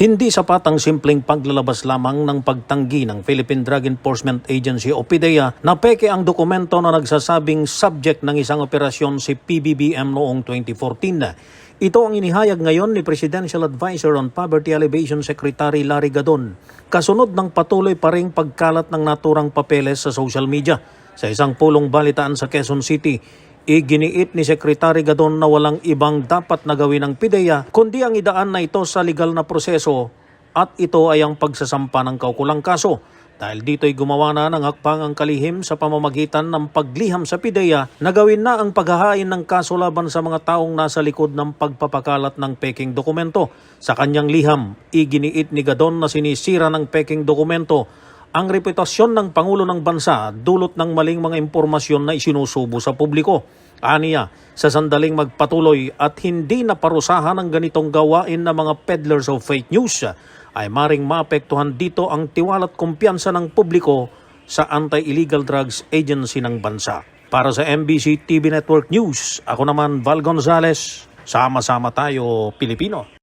Hindi sapat ang simpleng paglalabas lamang ng pagtanggi ng Philippine Drug Enforcement Agency o PDEA na peke ang dokumento na nagsasabing subject ng isang operasyon si PBBM noong 2014. Ito ang inihayag ngayon ni Presidential Advisor on Poverty Alleviation Secretary Larry Gadon. Kasunod ng patuloy pa ring pagkalat ng naturang papeles sa social media. Sa isang pulong balitaan sa Quezon City, Iginiit ni Secretary Gadon na walang ibang dapat na gawin ng PIDEA kundi ang idaan na ito sa legal na proseso at ito ay ang pagsasampa ng kaukulang kaso. Dahil dito'y gumawa na ng hakbang ang kalihim sa pamamagitan ng pagliham sa PIDEA na gawin na ang paghahain ng kaso laban sa mga taong nasa likod ng pagpapakalat ng peking dokumento. Sa kanyang liham, iginiit ni Gadon na sinisira ng peking dokumento ang reputasyon ng Pangulo ng Bansa dulot ng maling mga impormasyon na isinusubo sa publiko. Aniya, sa sandaling magpatuloy at hindi naparusahan ang ganitong gawain ng mga peddlers of fake news, ay maring maapektuhan dito ang tiwala at kumpiyansa ng publiko sa Anti-Illegal Drugs Agency ng bansa. Para sa MBC TV Network News, ako naman Val Gonzales, sama-sama tayo Pilipino.